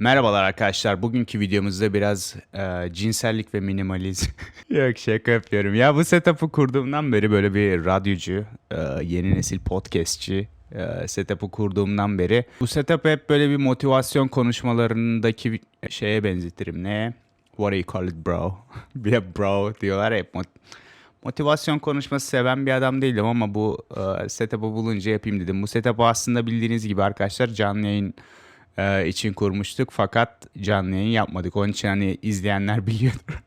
Merhabalar arkadaşlar. Bugünkü videomuzda biraz e, cinsellik ve minimalizm. Yok şaka yapıyorum. Ya bu setup'ı kurduğumdan beri böyle bir radyocu, e, yeni nesil podcastçi e, setup'ı kurduğumdan beri. Bu setup hep böyle bir motivasyon konuşmalarındaki şeye benzetirim. Ne? What do you call it bro? bir de bro diyorlar hep. Mot- Motivasyon konuşması seven bir adam değildim ama bu e, setup'ı bulunca yapayım dedim. Bu setup'ı aslında bildiğiniz gibi arkadaşlar canlı yayın e, için kurmuştuk fakat canlı yayın yapmadık. Onun için hani izleyenler biliyordur.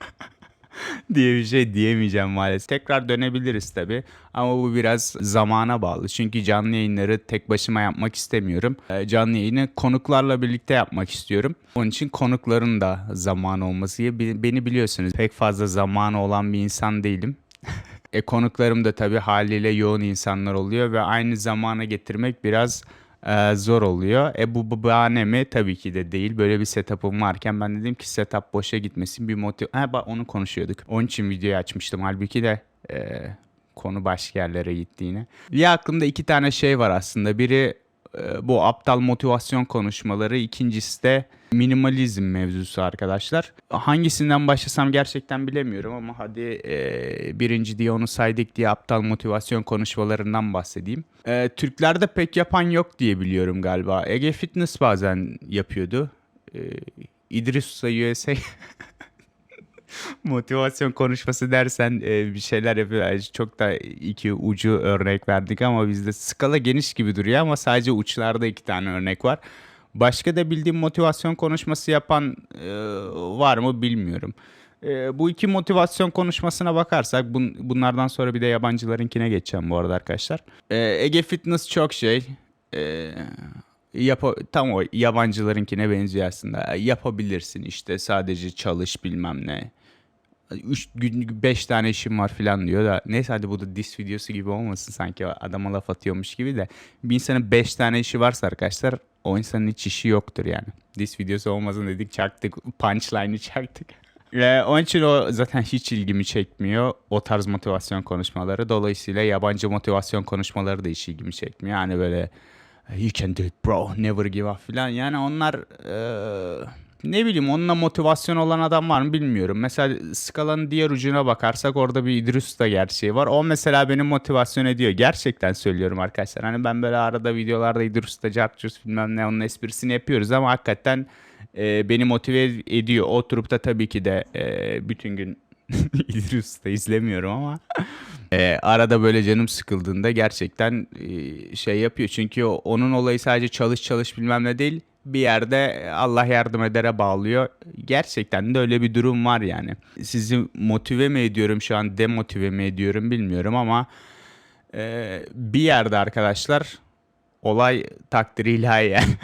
diye bir şey diyemeyeceğim maalesef. Tekrar dönebiliriz tabi ama bu biraz zamana bağlı. Çünkü canlı yayınları tek başıma yapmak istemiyorum. E, canlı yayını konuklarla birlikte yapmak istiyorum. Onun için konukların da zamanı olması beni biliyorsunuz pek fazla zamanı olan bir insan değilim. E konuklarım da tabii haliyle yoğun insanlar oluyor ve aynı zamana getirmek biraz e, zor oluyor. E bu, bahane mi? Tabii ki de değil. Böyle bir setup'ım varken ben dedim ki setup boşa gitmesin bir motiv... Ha bak onu konuşuyorduk. Onun için videoyu açmıştım. Halbuki de e, konu başka yerlere gitti yine. Ya aklımda iki tane şey var aslında. Biri e, bu aptal motivasyon konuşmaları. İkincisi de minimalizm mevzusu arkadaşlar. Hangisinden başlasam gerçekten bilemiyorum ama hadi e, birinci diye onu saydık diye aptal motivasyon konuşmalarından bahsedeyim. E, Türklerde pek yapan yok diye biliyorum galiba. Ege Fitness bazen yapıyordu. E, İdris Usta USA motivasyon konuşması dersen e, bir şeyler yapıyor. Çok da iki ucu örnek verdik ama bizde skala geniş gibi duruyor ama sadece uçlarda iki tane örnek var. Başka da bildiğim motivasyon konuşması yapan e, var mı bilmiyorum. E, bu iki motivasyon konuşmasına bakarsak bun, bunlardan sonra bir de yabancılarınkine geçeceğim bu arada arkadaşlar. E, Ege Fitness çok şey. E, yapa, tam o yabancılarınkine benziyor aslında. Yapabilirsin işte sadece çalış bilmem ne. 3 gün 5 tane işim var falan diyor da neyse hadi bu da diss videosu gibi olmasın sanki adama laf atıyormuş gibi de bir insanın 5 tane işi varsa arkadaşlar o insanın hiç işi yoktur yani. Diss videosu olmasın dedik çaktık punchline'ı çaktık. Ve onun için o zaten hiç ilgimi çekmiyor o tarz motivasyon konuşmaları. Dolayısıyla yabancı motivasyon konuşmaları da hiç ilgimi çekmiyor. Yani böyle you can do it bro never give up falan. Yani onlar eee ne bileyim onunla motivasyon olan adam var mı bilmiyorum. Mesela skalanın diğer ucuna bakarsak orada bir İdris Usta gerçeği var. O mesela beni motivasyon ediyor. Gerçekten söylüyorum arkadaşlar. Hani ben böyle arada videolarda İdris Usta, Cartcus bilmem ne onun esprisini yapıyoruz ama hakikaten e, beni motive ediyor. Oturup da tabii ki de e, bütün gün İdris Usta izlemiyorum ama e, arada böyle canım sıkıldığında gerçekten e, şey yapıyor. Çünkü onun olayı sadece çalış çalış bilmem ne değil bir yerde Allah yardım edere bağlıyor. Gerçekten de öyle bir durum var yani. Sizi motive mi ediyorum şu an demotive mi ediyorum bilmiyorum ama e, bir yerde arkadaşlar olay takdiri ilahi yani.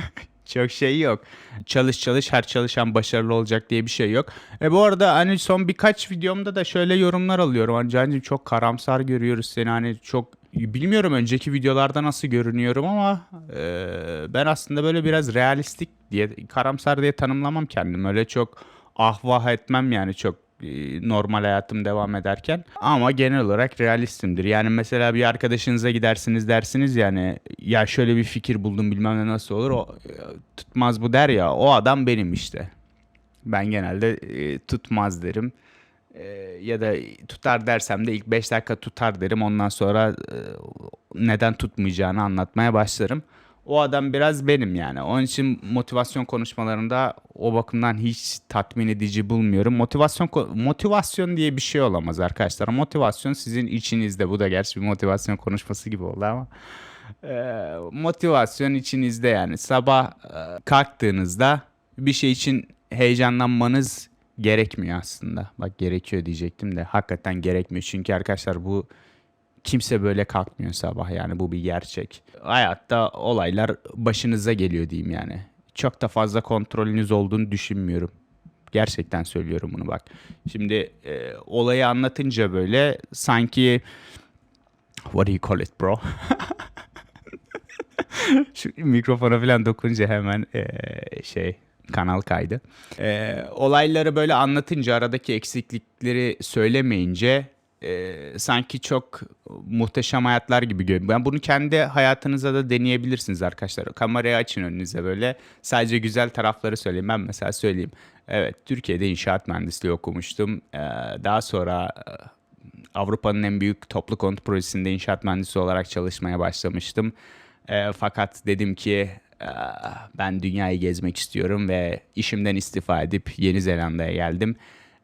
Çok şey yok. Çalış çalış her çalışan başarılı olacak diye bir şey yok. E bu arada hani son birkaç videomda da şöyle yorumlar alıyorum. Hani Cancım çok karamsar görüyoruz seni hani çok bilmiyorum önceki videolarda nasıl görünüyorum ama e, ben aslında böyle biraz realistik diye karamsar diye tanımlamam kendim. Öyle çok ahvah etmem yani çok e, normal hayatım devam ederken ama genel olarak realistimdir. Yani mesela bir arkadaşınıza gidersiniz dersiniz yani ya şöyle bir fikir buldum bilmem ne nasıl olur o e, tutmaz bu der ya o adam benim işte. Ben genelde e, tutmaz derim. E, ya da tutar dersem de ilk 5 dakika tutar derim. Ondan sonra e, neden tutmayacağını anlatmaya başlarım. O adam biraz benim yani. Onun için motivasyon konuşmalarında o bakımdan hiç tatmin edici bulmuyorum. Motivasyon motivasyon diye bir şey olamaz arkadaşlar. Motivasyon sizin içinizde. Bu da gerçi bir motivasyon konuşması gibi oldu ama. E, motivasyon içinizde yani. Sabah e, kalktığınızda bir şey için heyecanlanmanız gerekmiyor aslında. Bak gerekiyor diyecektim de hakikaten gerekmiyor. Çünkü arkadaşlar bu kimse böyle kalkmıyor sabah yani bu bir gerçek. Hayatta olaylar başınıza geliyor diyeyim yani. Çok da fazla kontrolünüz olduğunu düşünmüyorum. Gerçekten söylüyorum bunu bak. Şimdi e, olayı anlatınca böyle sanki what do you call it bro? Şu mikrofona falan dokununca hemen e, şey kanal kaydı. E, olayları böyle anlatınca aradaki eksiklikleri söylemeyince e, sanki çok muhteşem hayatlar gibi görünüyor. Ben bunu kendi hayatınıza da deneyebilirsiniz arkadaşlar. Kamerayı açın önünüze böyle. Sadece güzel tarafları söyleyeyim. Ben mesela söyleyeyim. Evet, Türkiye'de inşaat mühendisliği okumuştum. Ee, daha sonra e, Avrupa'nın en büyük toplu konut projesinde inşaat mühendisi olarak çalışmaya başlamıştım. Ee, fakat dedim ki "Aa, ben dünyayı gezmek istiyorum ve işimden istifa edip Yeni Zelanda'ya geldim.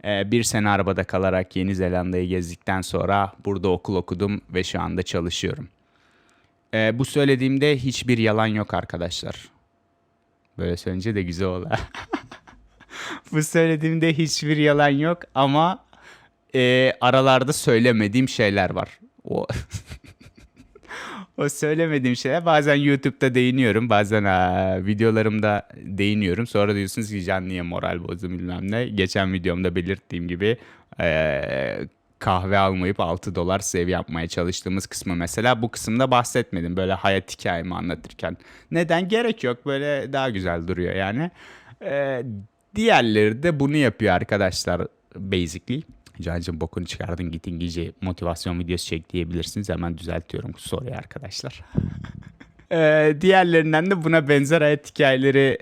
Ee, bir sene arabada kalarak Yeni Zelanda'yı gezdikten sonra burada okul okudum ve şu anda çalışıyorum. Ee, bu söylediğimde hiçbir yalan yok arkadaşlar. Böyle söyleyince de güzel oldu. bu söylediğimde hiçbir yalan yok ama e, aralarda söylemediğim şeyler var. O o söylemediğim şeyler bazen YouTube'da değiniyorum, bazen aa, videolarımda değiniyorum. Sonra diyorsunuz ki Can niye moral bozdu bilmem ne. Geçen videomda belirttiğim gibi e, kahve almayıp 6 dolar sev yapmaya çalıştığımız kısmı mesela bu kısımda bahsetmedim. Böyle hayat hikayemi anlatırken. Neden? Gerek yok. Böyle daha güzel duruyor yani. E, diğerleri de bunu yapıyor arkadaşlar basically. Cancım bokunu çıkardın git İngilizce motivasyon videosu çek diyebilirsiniz. Hemen düzeltiyorum soruyu arkadaşlar. Ee, diğerlerinden de buna benzer hayat hikayeleri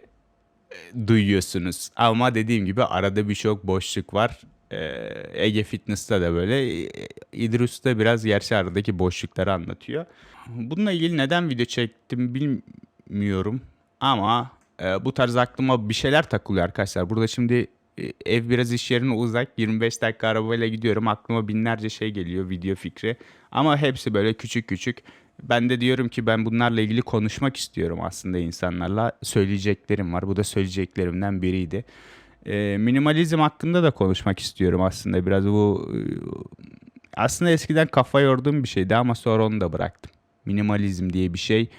e, duyuyorsunuz. Ama dediğim gibi arada birçok boşluk var. Ee, Ege Fitness'ta da böyle. e, İdris de biraz gerçi aradaki boşlukları anlatıyor. Bununla ilgili neden video çektim bilmiyorum. Ama e, bu tarz aklıma bir şeyler takılıyor arkadaşlar. Burada şimdi ev biraz iş yerine uzak. 25 dakika arabayla gidiyorum. Aklıma binlerce şey geliyor video fikri. Ama hepsi böyle küçük küçük. Ben de diyorum ki ben bunlarla ilgili konuşmak istiyorum aslında insanlarla. Söyleyeceklerim var. Bu da söyleyeceklerimden biriydi. E, minimalizm hakkında da konuşmak istiyorum aslında. Biraz bu e, aslında eskiden kafa yorduğum bir şeydi ama sonra onu da bıraktım. Minimalizm diye bir şey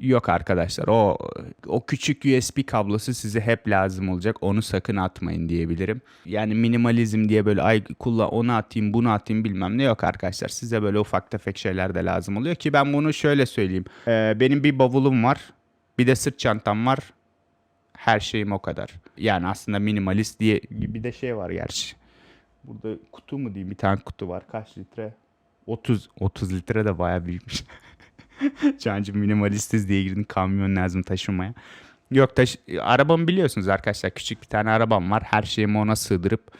yok arkadaşlar. O o küçük USB kablosu size hep lazım olacak. Onu sakın atmayın diyebilirim. Yani minimalizm diye böyle ay kulla onu atayım, bunu atayım bilmem ne yok arkadaşlar. Size böyle ufak tefek şeyler de lazım oluyor ki ben bunu şöyle söyleyeyim. Ee, benim bir bavulum var. Bir de sırt çantam var. Her şeyim o kadar. Yani aslında minimalist diye bir de şey var gerçi. Burada kutu mu diyeyim bir tane kutu var. Kaç litre? 30 30 litre de bayağı büyükmüş. Cancım minimalistiz diye girdin kamyon lazım taşımaya. Yok taş arabamı biliyorsunuz arkadaşlar. Küçük bir tane arabam var. Her şeyimi ona sığdırıp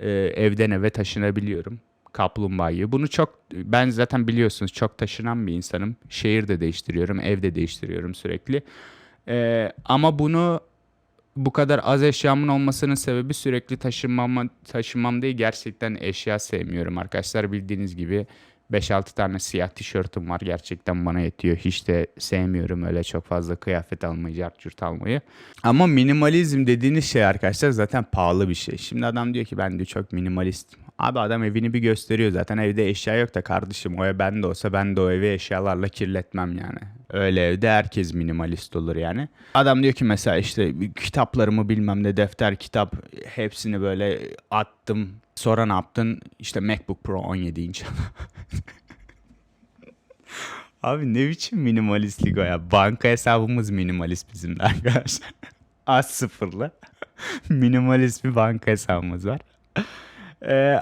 e, evden eve taşınabiliyorum. Kaplumbağayı. Bunu çok ben zaten biliyorsunuz çok taşınan bir insanım. Şehir de değiştiriyorum, ev de değiştiriyorum sürekli. E, ama bunu bu kadar az eşyamın olmasının sebebi sürekli taşınmam, taşınmam değil. Gerçekten eşya sevmiyorum arkadaşlar. Bildiğiniz gibi 5-6 tane siyah tişörtüm var. Gerçekten bana yetiyor. Hiç de sevmiyorum öyle çok fazla kıyafet almayı, cart almayı. Ama minimalizm dediğiniz şey arkadaşlar zaten pahalı bir şey. Şimdi adam diyor ki ben diyor çok minimalistim. Abi adam evini bir gösteriyor zaten evde eşya yok da kardeşim o ev bende olsa ben de o evi eşyalarla kirletmem yani. Öyle evde herkes minimalist olur yani. Adam diyor ki mesela işte kitaplarımı bilmem ne defter kitap hepsini böyle attım. Sonra ne yaptın? İşte MacBook Pro 17 inç. Abi ne biçim minimalistlik o ya? Banka hesabımız minimalist bizim de arkadaşlar. Az sıfırlı. minimalist bir banka hesabımız var. Ee,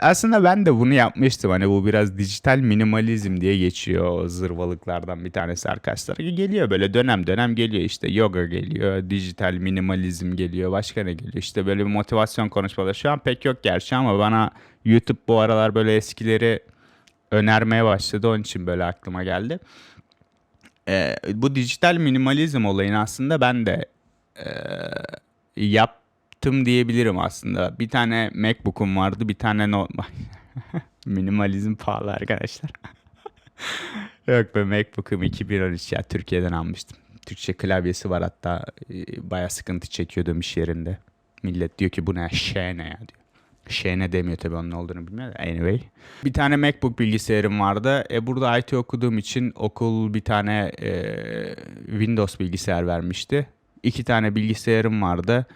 aslında ben de bunu yapmıştım. Hani bu biraz dijital minimalizm diye geçiyor o zırvalıklardan bir tanesi arkadaşlar. Geliyor böyle dönem dönem geliyor işte yoga geliyor, dijital minimalizm geliyor, başka ne geliyor? İşte böyle bir motivasyon konuşmaları. Şu an pek yok gerçi ama bana YouTube bu aralar böyle eskileri önermeye başladı. Onun için böyle aklıma geldi. Ee, bu dijital minimalizm olayını aslında ben de e, yaptım diyebilirim aslında. Bir tane MacBook'um vardı, bir tane no minimalizm pahalı arkadaşlar. Yok be MacBook'um 2013 ya Türkiye'den almıştım. Türkçe klavyesi var hatta e, baya sıkıntı çekiyordum iş yerinde. Millet diyor ki bu ne şey ne ya diyor. Şey ne demiyor tabii onun olduğunu bilmiyor anyway. Bir tane MacBook bilgisayarım vardı. E burada IT okuduğum için okul bir tane e, Windows bilgisayar vermişti. İki tane bilgisayarım vardı.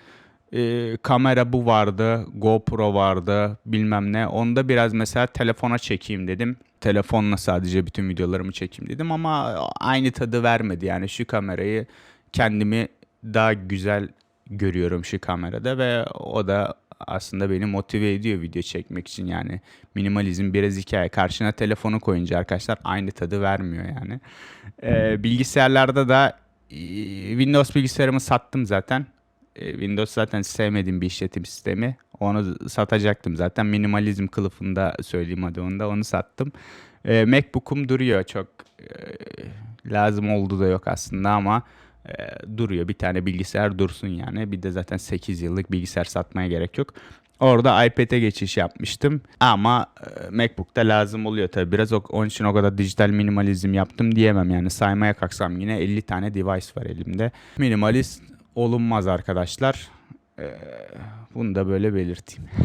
E, kamera bu vardı. GoPro vardı. Bilmem ne. Onda biraz mesela telefona çekeyim dedim. Telefonla sadece bütün videolarımı çekeyim dedim ama aynı tadı vermedi. Yani şu kamerayı kendimi daha güzel görüyorum şu kamerada ve o da aslında beni motive ediyor video çekmek için yani. Minimalizm biraz hikaye. Karşına telefonu koyunca arkadaşlar aynı tadı vermiyor yani. Ee, bilgisayarlarda da e, Windows bilgisayarımı sattım zaten. E, Windows zaten sevmediğim bir işletim sistemi. Onu satacaktım zaten. Minimalizm kılıfında söyleyeyim hadi onu da onu sattım. E, Macbook'um duruyor çok e, lazım oldu da yok aslında ama e, duruyor. Bir tane bilgisayar dursun yani. Bir de zaten 8 yıllık bilgisayar satmaya gerek yok. Orada iPad'e geçiş yapmıştım ama e, Macbook'ta lazım oluyor tabii. Biraz o, onun için o kadar dijital minimalizm yaptım diyemem yani. Saymaya kalksam yine 50 tane device var elimde. Minimalist olunmaz arkadaşlar. Ee, bunu da böyle belirteyim.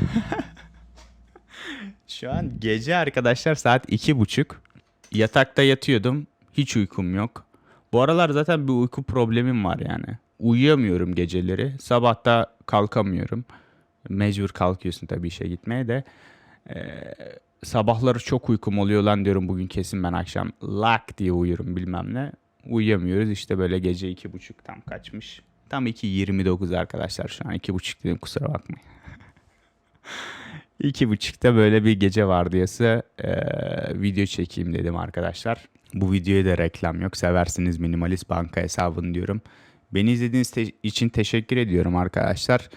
Şu an gece arkadaşlar saat iki buçuk. Yatakta yatıyordum. Hiç uykum yok. Bu aralar zaten bir uyku problemim var yani. Uyuyamıyorum geceleri. Sabahta kalkamıyorum. Mecbur kalkıyorsun tabii işe gitmeye de. Ee, sabahları çok uykum oluyor lan diyorum bugün kesin ben akşam lak diye uyurum bilmem ne. Uyuyamıyoruz işte böyle gece iki buçuk tam kaçmış. Tam 2.29 arkadaşlar şu an iki buçuk dedim kusura bakmayın. İki buçukta böyle bir gece vardiyası eee, video çekeyim dedim arkadaşlar. Bu videoya da reklam yok. Seversiniz minimalist banka hesabını diyorum. Beni izlediğiniz te- için teşekkür ediyorum arkadaşlar.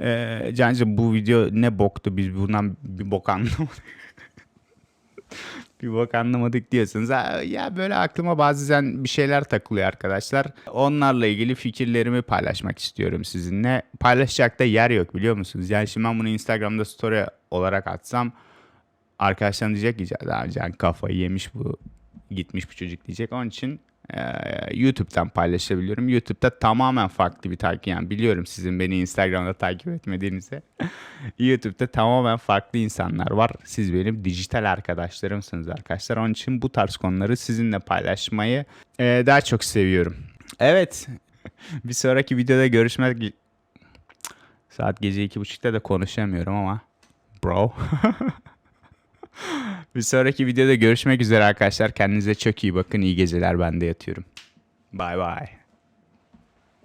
Eee Cancığım bu video ne boktu biz bundan bir bok anlamadık. bir bok anlamadık diyorsunuz. Ha, Ya böyle aklıma bazen bir şeyler takılıyor arkadaşlar. Onlarla ilgili fikirlerimi paylaşmak istiyorum sizinle. Paylaşacak da yer yok biliyor musunuz? Yani şimdi ben bunu Instagram'da story olarak atsam arkadaşlarım diyecek ki "Ya Can kafayı yemiş bu gitmiş bu çocuk diyecek. Onun için YouTube'dan paylaşabiliyorum. YouTube'da tamamen farklı bir takip. Yani biliyorum sizin beni Instagram'da takip etmediğinizi. YouTube'da tamamen farklı insanlar var. Siz benim dijital arkadaşlarımsınız arkadaşlar. Onun için bu tarz konuları sizinle paylaşmayı e, daha çok seviyorum. Evet. bir sonraki videoda görüşmek... Saat gece iki buçukta da konuşamıyorum ama. Bro. bir sonraki videoda görüşmek üzere arkadaşlar. Kendinize çok iyi bakın. İyi geceler. Ben de yatıyorum. Bye bye.